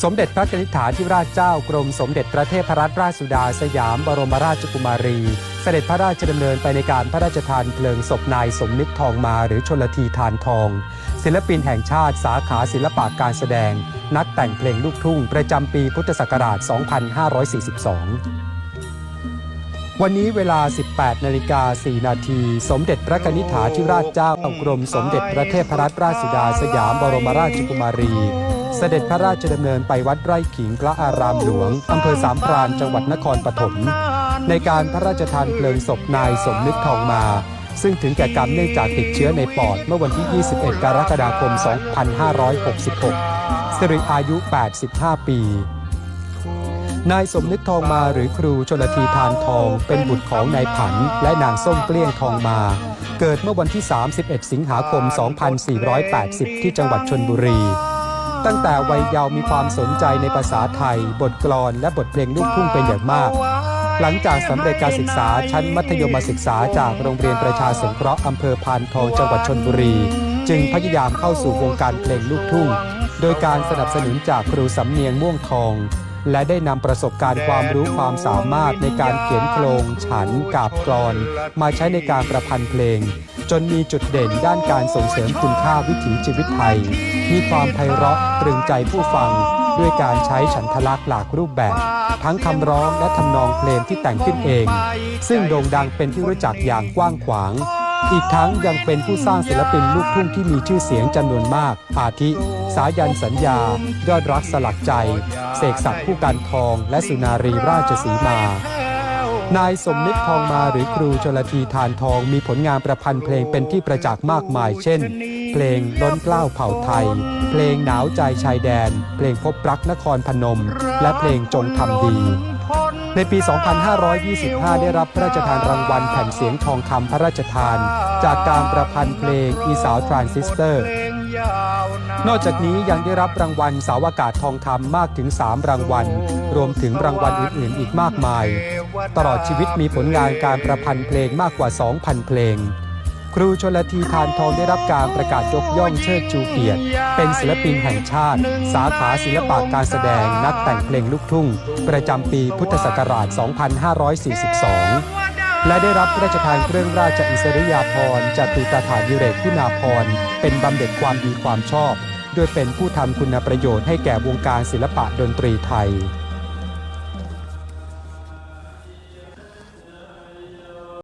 สมเด็จพระนิธิฐาธิราชเจ้ากรมสมเด็จพระเทพรัตนราชสุดาสยามบรมราชกุมารี เสด็จพระราชดำเนินไปในการพระราชทานเพลิงศพนายสมนึกทองมาหรือชนลทีทานทอง ศิลปินแห่งชาติสาขาศิลปะการแสดง นักแต่งเพลงลูกทุ่ง ประจำปีพุทธศักราช 2542วันนี้เวลา 18 นาฬิกา 4 นาที สมเด็จพระกนิษฐาธิราชเจ้ากรมสมเด็จพระเทพรัตนราชสุดาสยามบรมราชกุมารี เสด็จพระราชดำเนินไปวัดไร่ขิงพระอารามหลวงอำเภอสามพรานจังหวัดนครปฐมในการพระราชทานเพลิงศพนายสมนึกทองมา ซึ่งถึงแก่กรรมเนื่องจากติดเชื้อในปอดเมื่อวันที่ 21 กรกฎาคม 2566สิริอายุ 85 ปีนายสมนึกทองมาหรือครูชนทีทานทองเป็นบุตรของนายผัน และนางส้มเกลี้ยงทองมา เกิดเมื่อวันที่ 31 สิงหาคม 2480 ที่จังหวัดชนบุรี ตั้งแต่วัยเยาว์มีความสนใจในภาษาไทย บทกลอนและบทเพลงลูกทุ่งเป็นอย่างมาก หลังจากสำเร็จการศึกษาชั้นมัธยมศึกษาจากโรงเรียนประชาสงเคราะห์อำเภอพานทองจังหวัดชนบุรี จึงพยายามเข้าสู่วงการเพลงลูกทุ่ง โดยการสนับสนุนจากครูสำเนียงม่วงทอง และได้นำประสบการณ์ความรู้ความสามารถในการเขียนโครง ฉันกาบกรอน มาใช้ในการประพันธ์เพลง จนมีจุดเด่นด้านการส่งเสริมคุณค่าวิถีชีวิตไทย มีความไพเราะตรึงใจผู้ฟัง ด้วยการใช้ฉันทลักษณ์หลากรูปแบบ ทั้งคำร้องและทำนองเพลงที่แต่งขึ้นเอง ซึ่งโด่งดังเป็นที่รู้จักอย่างกว้างขวาง อีกทั้งยังเป็นผู้สร้างศิลปินลูกทุ่งที่มีชื่อเสียงจำนวนมาก อาทิ สายันสัญญา ยอดรักสลักใจ เสกศักดิ์ผู้การทอง และสุนารีราชสีมา นายสมนึกทองมาหรือครูชลทีทานทองมีผลงานประพันธ์เพลงเป็นที่ประจักษ์มากมาย เช่น เพลงล้นกล้าวเผ่าไทย เพลงหนาวใจชายแดน เพลงพบรักนครพนม และเพลงจงทำดี ในปี 2525 ได้รับพระราชทานรางวัลแผ่นเสียงทองคำพระราชทาน จากการประพันธ์เพลงอีสาวทรานซิสเตอร์ นอกจากนี้ยังได้รับรางวัลเสาวอากาศทองคำมากถึง 3 รางวัล รวมถึงรางวัลอื่น ๆ อีกมากมาย ตลอดชีวิตมีผลงานการประพันธ์เพลงมากกว่า 2,000 เพลง ครูชนละทีทานทองได้รับการประกาศยกย่องเชิดชูเกียรติ เป็นศิลปินแห่งชาติ สาขาศิลปะการแสดงนักแต่งเพลงลูกทุ่ง ประจำปีพุทธศักราช 2542 และได้รับพระราชทานเครื่องราชอิสริยาภรณ์จากตุตาถายุเรศคุณาภรณ์เป็นบำเหน็จความดีความชอบ โดยเป็นผู้ทำคุณประโยชน์ให้แก่วงการศิลปะดนตรีไทย